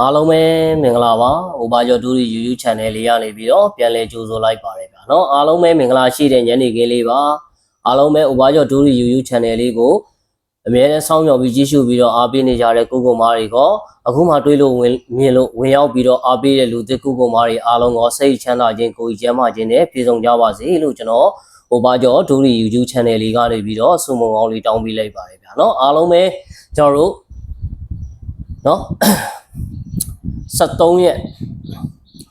အားလုံးပဲမင်္ဂလာပါ။ဟိုဘာကျော်တူရီ YouTube channel လေးကနေပြီးတော့ပြန်လည်ကြိုဆိုလိုက်ပါတယ်ဗျာနော်။အားလုံးပဲမင်္ဂလာရှိတဲ့ညနေခင်းလေးပါ။အားလုံးပဲဟိုဘာကျော်တူရီ YouTube channel လေးကိုအမြဲတမ်းစောင့်မျှော်ပြီးကြည့်ရှုပြီးတော့အားပေးနေကြတဲ့ကိုကိုမားတွေကအခုမှတွေးလို့ဝင်မြင်လို့ဝင်ရောက်ပြီးတော့အားပေးတဲ့လူသစ်ကိုကိုမားတွေအားလုံးကိုစိတ်ချမ်းသာခြင်းကိုယ်ကြီးကျန်းမာခြင်းနဲ့ပြည့်စုံကြပါစေလို့ကျွန်တော်ဟိုဘာကျော်တူရီ YouTube channel လေးကနေပြီးတော့ဆုမွန်ကောင်းလေးတောင်းပေးလိုက်ပါတယ်ဗျာနော်။အားလုံးပဲကျွန်တော်တို့နော် 23ရက်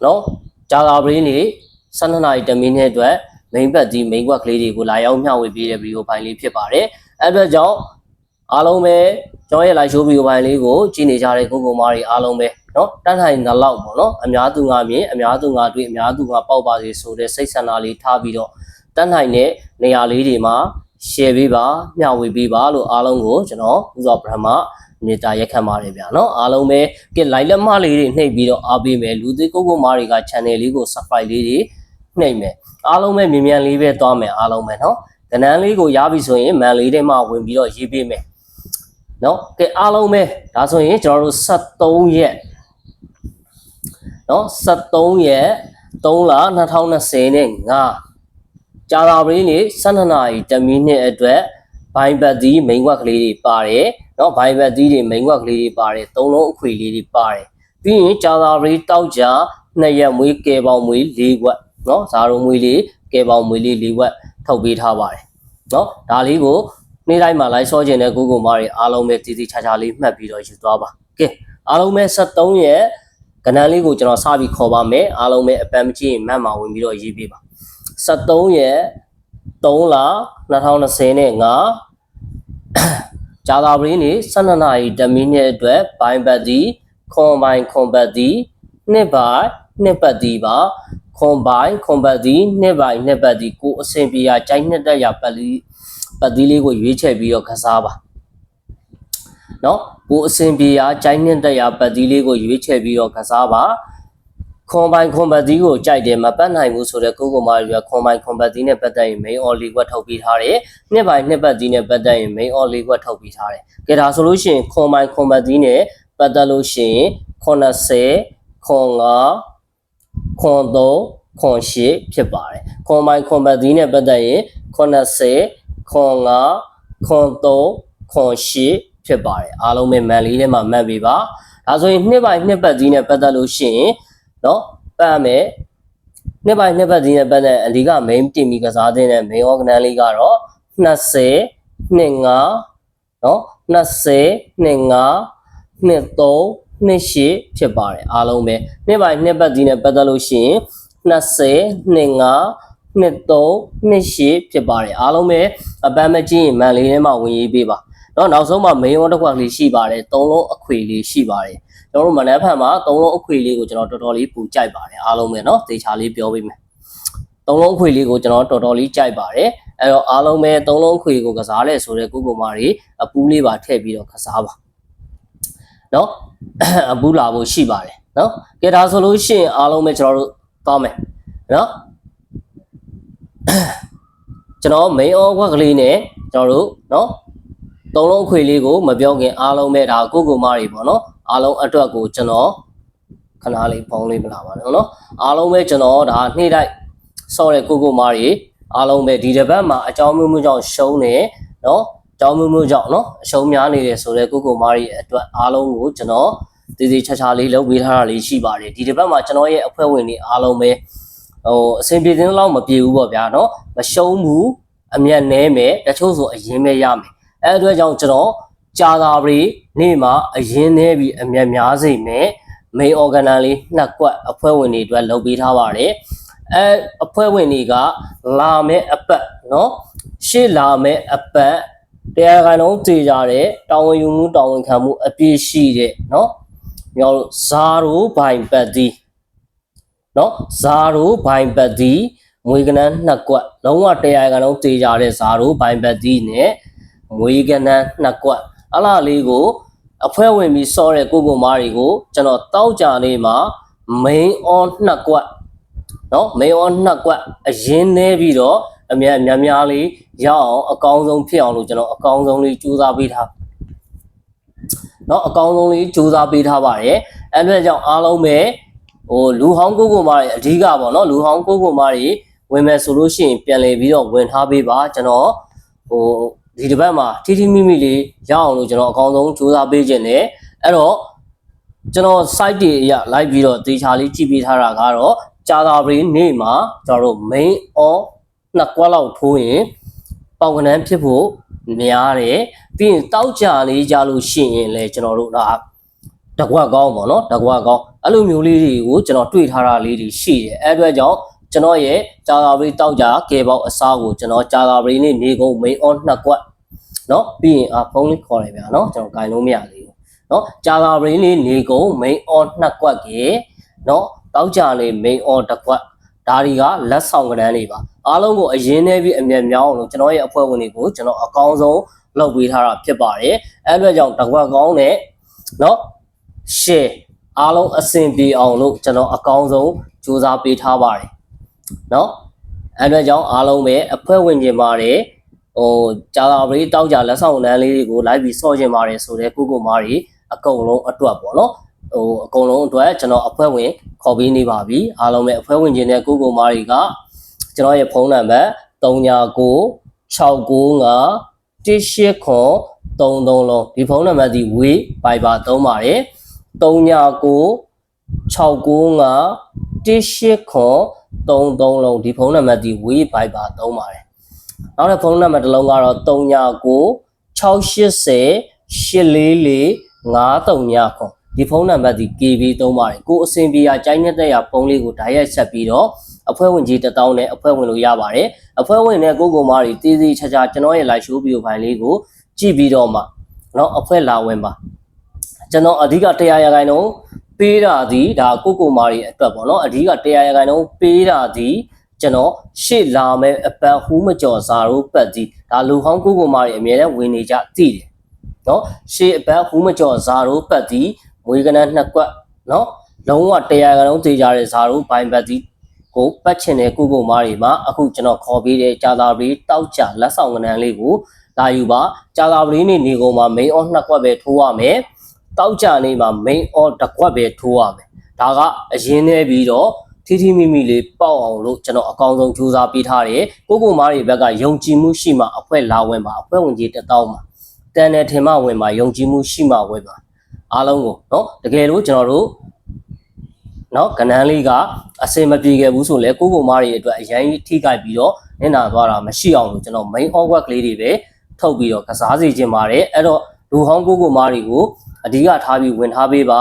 နော်ဂျာလာဘရင်းနေ12နာရီ10မိနစ်အတွက် main ဘက်ဒီ main ကွက်ကလေးတွေကိုလာရောက်မျှဝေပေးတဲ့ဗီဒီယိုဖိုင်လေးဖြစ်ပါတယ်အဲ့အတွက်ကြောင့်အားလုံးပဲကျွန်တော်ရဲ့ live show ဗီဒီယိုဖိုင်လေးကိုကြည့်နေကြတဲ့ကိုကိုမားတွေအားလုံးပဲနော်တန်းထိုင်တဲ့လောက်ပေါ့နော်အများသူငါမြင်အများသူငါတွေ့အများသူငါပေါက်ပါစေဆိုတဲ့စိတ်ဆန္ဒလေးထားပြီးတော့တန်းထိုင်တဲ့နေရာလေးတွေမှာ share ပေးပါမျှဝေပေးပါလို့အားလုံးကိုကျွန်တော်ဥစွာဗြဟ္မ မေတ္တာရက်ခတ်ပါတယ်ဗျာနော်အားလုံးပဲကစ်လိုက်လက်မလေးတွေနှိပ်ပြီးတော့အားပေးမယ်လူသေးကိုကိုမားတွေက channel လေးကို subscribe လေးတွေနှိပ်မယ်အားလုံးပဲမြ мян လေးပဲသွားမယ်အားလုံးပဲနော်ကနန်းလေးကိုရပြီဆိုရင်မန်လေးထဲမှာဝင်ပြီးတော့ရေးပေးမယ်နော်ကဲအားလုံးပဲဒါဆိုရင်ကျွန်တော်တို့73ရက်နော်73ရက်3လ2025ကြာတာပရင်းနေ့12နာရီ10မိနစ်အတွက် ဘိုင်ဘတ်သီးမိန်ခွက်ကလေးတွေပါတယ်နော်ဘိုင်ဘတ်သီးတွေမိန်ခွက်ကလေးတွေပါတယ်သုံးလုံးအခွေလေးတွေပါတယ်ပြီးရင်ဂျာသာရီတောက်ကြနှစ်ရက်မွေးကဲပေါင်မွေး၄ခွက်နော်ဇာရုံမွေးလေးကဲပေါင်မွေးလေး၄ခွက်ထုတ်ပေးထားပါတယ်နော်ဒါလေးကိုနေ့တိုင်းမှာ live ဆော့ကျင်တဲ့ Google မားတွေအားလုံးပဲတည်တည်ချာချာလေးမှတ်ပြီးတော့ယူသွားပါကဲအားလုံးပဲ73ရက်ကဏ္ဍလေးကိုကျွန်တော်စပြီးခေါ်ပါမယ်အားလုံးပဲအပန်းမကြည့်ရင်မှတ်မှာဝင်ပြီးတော့ရေးပေးပါ73ရက် 3လ2020နဲ့9ဂျာတာပရင်းနေ12နာရီ10မိနစ်အတွက်ဘိုင်ဘတ်ဒီခွန်ဘိုင်ခွန်ဘတ်ဒီ2ဘိုင်2ဘတ်ဒီပါခွန်ဘိုင်ခွန်ဘတ်ဒီ2ဘိုင်2ဘတ်ဒီကိုအစင်ပြေရကြိုက်နှစ်တက်ရပတ်လီပတ်သီးလေးကိုရွေးချယ်ပြီးတော့ခစားပါနော်ကိုအစင်ပြေရကြိုက်နှစ်တက်ရပတ်သီးလေးကိုရွေးချယ်ပြီးတော့ခစားပါ ခွန်ပိုင်ခွန်ဘတ်ဒီကိုကြိုက်တယ်မပတ်နိုင်ဘူးဆိုတော့ကိုကိုမာရီကခွန်ပိုင်ခွန်ဘတ်ဒီနဲ့ပတ်သက်ရင် main all league ကထုတ်ပြီးထားတယ်နှစ်ပိုင်နှစ်ပတ်ဒီနဲ့ပတ်သက်ရင် main all league ကထုတ်ပြီးထားတယ်ကဲဒါဆိုလို့ရှိရင်ခွန်ပိုင်ခွန်ဘတ်ဒီနဲ့ပတ်သက်လို့ရှိရင်80ခွန်5ခွန်3ခွန်8ဖြစ်ပါတယ်ခွန်ပိုင်ခွန်ဘတ်ဒီနဲ့ပတ်သက်ရင်80ခွန်5ခွန်3ခွန်8ဖြစ်ပါတယ်အားလုံးပဲမန်လေးထဲမှာမှတ်ပေးပါဒါဆိုရင်နှစ်ပိုင်နှစ်ပတ်ဒီနဲ့ပတ်သက်လို့ရှိရင် เนาะပတ်မယ်နှစ်ပိုင်းနှစ်ပတ်ဒီနဲ့ပတ်သက်အလီက main တင်ပြီးကစားတဲ့ main organ လေးကတော့20နှစ်5เนาะ20နှစ်5နှစ်3နှစ်8ဖြစ်ပါတယ်အားလုံးပဲနှစ်ပိုင်းနှစ်ပတ်ဒီနဲ့ပတ်သက်လို့ရှိရင်20နှစ်5နှစ်3နှစ်8ဖြစ်ပါတယ်အားလုံးပဲအပန်းမကြည့်ရင်မန်လေးထဲမှာဝင်ရေးပေးပါเนาะနောက်ဆုံးမှာ main order တစ်ခွက်လေးရှိပါတယ်သုံးလုံးအခွေလေးရှိပါတယ် ကျွန်တော်တို့မနက်ဖြန်မှာသုံးလုံးအခွေလေးကိုကျွန်တော်တော်တော်လေးပူကြိုက်ပါတယ်အားလုံးပဲเนาะသေချာလေးပြောပေးမယ်သုံးလုံးအခွေလေးကိုကျွန်တော်တော်တော်လေးကြိုက်ပါတယ်အဲ့တော့အားလုံးပဲသုံးလုံးအခွေကိုကစားလဲဆိုတော့ကိုကိုမာတွေအပူးလေးပါထည့်ပြီးတော့ကစားပါเนาะအပူးလာဖို့ရှိပါတယ်เนาะကဲဒါဆိုလို့ရှိရင်အားလုံးပဲကျွန်တော်တို့တောင်းမယ်เนาะကျွန်တော် main org ကလေးနဲ့ကျွန်တော်တို့เนาะသုံးလုံးအခွေလေးကိုမပြောခင်အားလုံးပဲဒါကိုကိုမာတွေပေါ့နော် အားလုံးအတွက်ကိုကျွန်တော်ခဏလေးဖုန်းလေးမလာပါနဲ့နော်အားလုံးပဲကျွန်တော်ဒါနှိမ့်တိုက်ဆော့တဲ့ကိုကိုမာတွေအားလုံးပဲဒီတစ်ပတ်မှာအကြောင်းမျိုးမျိုးကြောင့်ရှုံးနေနော်အကြောင်းမျိုးမျိုးကြောင့်နော်အရှုံးများနေတယ်ဆိုတော့ကိုကိုမာတွေအတွက်အားလုံးကိုကျွန်တော်တည်တည်ချာချာလေးလုပ်ပေးထားတာလေးရှိပါတယ်ဒီတစ်ပတ်မှာကျွန်တော်ရဲ့အဖွဲ့ဝင်တွေအားလုံးပဲဟိုအဆင်ပြေတဲ့လောက်မပြေဘူးပေါ့ဗျာနော်မရှုံးဘူးအမျက်နဲမယ်တချို့ဆိုအရင်ပဲရမယ်အဲအတွက်ကြောင့်ကျွန်တော် ကြာတာပရိနေ့မှာအရင်နေပြီးအမျက်များစိမယ် main organ လေးနှစ်ကွက်အဖွဲ့ဝင်တွေအတွက်လုပ်ပေးထားပါတယ်အဲအဖွဲ့ဝင်တွေကလာမဲ့အပတ်เนาะရှေ့လာမဲ့အပတ်တရားခိုင်လုံးတည်ကြတဲ့တာဝန်ယူမှုတာဝန်ခံမှုအပြည့်ရှိတဲ့เนาะညောဇာရိုဘိုင်ပတ်ဒီเนาะဇာရိုဘိုင်ပတ်ဒီမွေကနန်းနှစ်ကွက်လုံးဝတရားခိုင်လုံးတည်ကြတဲ့ဇာရိုဘိုင်ပတ်ဒီနဲ့မွေကနန်းနှစ်ကွက် အလားလေးကိုအဖွဲဝင်ပြီးစောတဲ့ကိုကိုမားတွေကိုကျွန်တော်တောက်ကြလေးမှာ main on နှစ်ကွက်နော် main on နှစ်ကွက်အရင်နေပြီးတော့အများများများလေးရအောင်အကောင်းဆုံးဖြစ်အောင်လို့ကျွန်တော်အကောင်းဆုံးလေးကြိုးစားပေးထားနော်အကောင်းဆုံးလေးကြိုးစားပေးထားပါတယ်အဲ့အတွက်ကြောင့်အားလုံးပဲဟိုလူဟောင်းကိုကိုမားတွေအဓိကပေါ့နော်လူဟောင်းကိုကိုမားတွေဝင်မယ်ဆိုလို့ရှိရင်ပြန်လည်ပြီးတော့ဝင်ထားပေးပါကျွန်တော်ဟို ဒီတစ်ပတ်မှာထိထိမိမိလေးရအောင်လို့ကျွန်တော်အကောင်းဆုံးစူးစမ်းပေးခြင်းနဲ့အဲ့တော့ကျွန်တော် site တွေအရလိုက်ပြီးတော့တေချာလေးကြည့်ပေးထားတာကတော့ကြာသာပရီနေ့မှာကျွန်တော်တို့ main on နှစ်ကွက်လောက်ထိုးရင်ပေါင်ကနန်းဖြစ်ဖို့များတယ်ပြီးရင်တောက်ကြလေးကြလို့ရှိရင်လည်းကျွန်တော်တို့ဒါတကွက်ကောင်းပေါ့နော်တကွက်ကောင်းအဲ့လိုမျိုးလေးတွေကိုကျွန်တော်တွေ့ထားတာလေးတွေရှိတယ်အဲ့အတွက်ကြောင့် ကျွန်တော်ရဲ့ဂျာဂါဘရီတောက်ကြကေပေါက်အစားကိုကျွန်တော်ဂျာဂါဘရီနဲ့နေကုန် main on နှစ်ကွက်နော်ပြီးရင်အဖုံးလေးခေါ်ရပြန်နော်ကျွန်တော်ဂိုင်လုံးမရလေးနော်ဂျာဂါဘရီနဲ့နေကုန် main on နှစ်ကွက်ကေနော်တောက်ကြလေး main on တစ်ကွက်ဒါတွေကလက်ဆောင်ကဏ္ဍလေးပါအားလုံးကိုအရင်နဲ့ပြီးအမြတ်များအောင်လို့ကျွန်တော်ရဲ့အဖွဲ့ဝင်တွေကိုကျွန်တော်အကောင်းဆုံးလုပ်ပေးထားတာဖြစ်ပါတယ်အဲ့အတွက်ကြောင့်တကွက်ကောင်းတဲ့နော်ရှယ်အားလုံးအဆင်ပြေအောင်လို့ကျွန်တော်အကောင်းဆုံးစူးစမ်းပေးထားပါတယ် เนาะအဲ့အတွက်ကြောင့်အားလုံးပဲအဖွဲ့ဝင်ခြင်းပါတယ်ဟိုကြာလာပရိတောက်ကြလက်ဆောင်လမ်းလေးတွေကို live ပြီးဆော့ခြင်းပါတယ်ဆိုတော့ကိုကိုမားတွေအကုန်လုံးအတွက်ပေါ့နော်ဟိုအကုန်လုံးအတွက်ကျွန်တော်အဖွဲ့ဝင်ခေါ်ပေးနေပါပြီအားလုံးပဲအဖွဲ့ဝင်ခြင်းတဲ့ကိုကိုမားတွေကကျွန်တော်ရဲ့ဖုန်းနံပါတ်399695 189 33လုံးဒီဖုန်းနံပါတ်ဒီဝေး Viber သုံးပါတယ်399695 189 33လုံးဒီဖုန်းနံပါတ်ဒီဝေး Viber သုံးပါတယ်နောက်တစ်ဖုန်းနံပါတ်တစ်လုံးကတော့399680 844 939ခွန်ဒီဖုန်းနံပါတ်ဒီ KB သုံးပါတယ်ကိုအဆင်ပြေရကြိုင်းနေတဲ့ရဖုန်းလေးကိုဓာတ်ရိုက်ဆက်ပြီးတော့အဖွဲ့ဝင်ကြီးတစ်တောင်းနဲ့အဖွဲ့ဝင်လို့ရပါတယ်အဖွဲ့ဝင်နဲ့ကိုကိုမားတွေတည်တည်ချာချာကျွန်တော်ရဲ့ live show video file လေးကိုကြည့်ပြီးတော့မှเนาะအဖွဲ့လာဝင်ပါကျွန်တော်အဓိကတရားရခိုင်နှုန်း ပေးတာဒီဒါကိုကိုမာရီအတွက်ပေါ့နော်အဓိကတရားရခိုင်နှုန်းပေးတာဒီကျွန်တော်ရှေ့လာမဲ့အပတ်ဟူးမကျော်စာတို့ပတ်ဒီဒါလူဟောင်းကိုကိုမာရီအမြဲတမ်းဝင်နေကြတည်တယ်နော်ရှေ့အပတ်ဟူးမကျော်စာတို့ပတ်ဒီမွေးကနန်းနှစ်ကွက်နော်လုံးဝတရားရခိုင်နှုန်းသေးကြတဲ့စာတို့ဘိုင်ပတ်ဒီကိုပတ်ချင်တဲ့ကိုကိုမားတွေမှာအခုကျွန်တော်ခေါ်ပေးတဲ့ကြာသာပီးတောက်ချလက်ဆောင်ကဏ္ဍလေးကိုလာယူပါကြာသာပီးနေနေကုန်မှာ main on နှစ်ခွက်ပဲထိုးရမယ် တောက်ကြနေမှာ main on တစ်ကွက်ပဲထိုးရမယ်ဒါကအရင်နေပြီးတော့ထိထိမိမိလေးပေါက်အောင်လို့ကျွန်တော်အကောင်းဆုံးကြိုးစားပေးထားတယ်ကိုကိုမားတွေဘက်ကယုံကြည်မှုရှိမှအဖွဲလာဝင်ပါအဖွဲဝင်ကြီးတစ်တောင်းမှာတန်တယ်ထင်မှဝင်ပါယုံကြည်မှုရှိမှဝင်ပါအားလုံးကိုเนาะတကယ်လို့ကျွန်တော်တို့เนาะကဏ္ဍလေးကအစင်မပြေခဲ့ဘူးဆိုလဲကိုကိုမားတွေအတွက်အရင်ထိကြိုက်ပြီးတော့နင်နာသွားတာမရှိအောင်လို့ကျွန်တော် main onward ကလေးတွေပဲထုတ်ပြီးတော့ကစားစီခြင်းပါတယ်အဲ့တော့လူဟောင်းကိုကိုမားတွေကို အဓိကထားပြီးဝင်ထားပေးပါ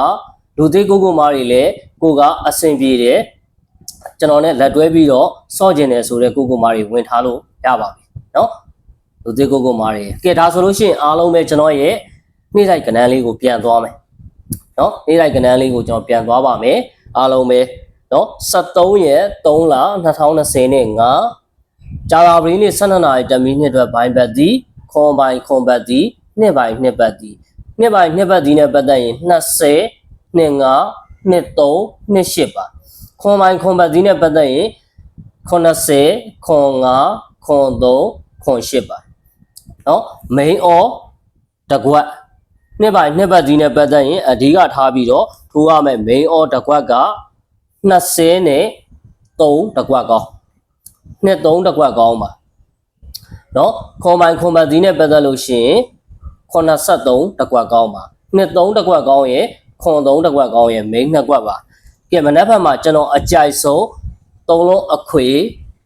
လူသေးကိုကိုမားတွေလည်းကိုကအစင်ပြေတယ်ကျွန်တော်နဲ့လက်တွဲပြီးတော့စော့ကျင်တယ်ဆိုတဲ့ကိုကိုမားတွေဝင်ထားလို့ရပါပြီเนาะလူသေးကိုကိုမားတွေကဲဒါဆိုလို့ရှိရင်အားလုံးပဲကျွန်တော်ရဲ့နေ့တိုက်ကဏ္ဍလေးကိုပြန်သွားမယ်เนาะနေ့တိုက်ကဏ္ဍလေးကိုကျွန်တော်ပြန်သွားပါမယ်အားလုံးပဲเนาะ73ရက်3လ2020နဲ့5ဂျာလာဘရီနေ့12နာရီတမီနှစ်အတွက်ဘိုင်ဘတ်ဒီခွန်ဘိုင်ခွန်ဘတ်ဒီနှစ်ဘိုင်နှစ်ဘတ်ဒီ နှစ်ပိုင်းနှစ်ပတ်ဒီနဲ့ပတ်သက်ရင်20နှစ်9နှစ်3နှစ်8ပါခွန်ပိုင်းခွန်ပတ်ဒီနဲ့ပတ်သက်ရင်80ခွန်9ခွန်3ခွန်8ပါနော် main or တကွက်နှစ်ပိုင်းနှစ်ပတ်ဒီနဲ့ပတ်သက်ရင်အဓိကထားပြီးတော့ထိုးရမယ် main or တကွက်က20နဲ့3တကွက်ကောင်းနှစ်3တကွက်ကောင်းပါနော်ခွန်ပိုင်းခွန်ပတ်ဒီနဲ့ပတ်သက်လို့ရှိရင် 83တကွက်ကောင်းပါနှစ်3တကွက်ကောင်းရဲ့ခွန်3တကွက်ကောင်းရဲ့ main နှစ်ကွက်ပါကဲမနက်ဖြန်မှာကျွန်တော်အကြိုက်ဆုံးသုံးလုံးအခွေ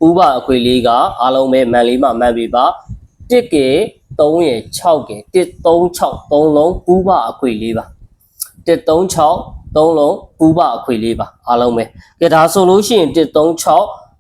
ဥပအခွေလေးကအားလုံးပဲမန်လေးမှာမှတ်ပြီးပါတစ်ကေ3ရယ်6ကေ136 3လုံးပူးပအခွေလေးပါ136 3လုံးပူးပအခွေလေးပါအားလုံးပဲကဲဒါဆိုလို့ရှိရင်136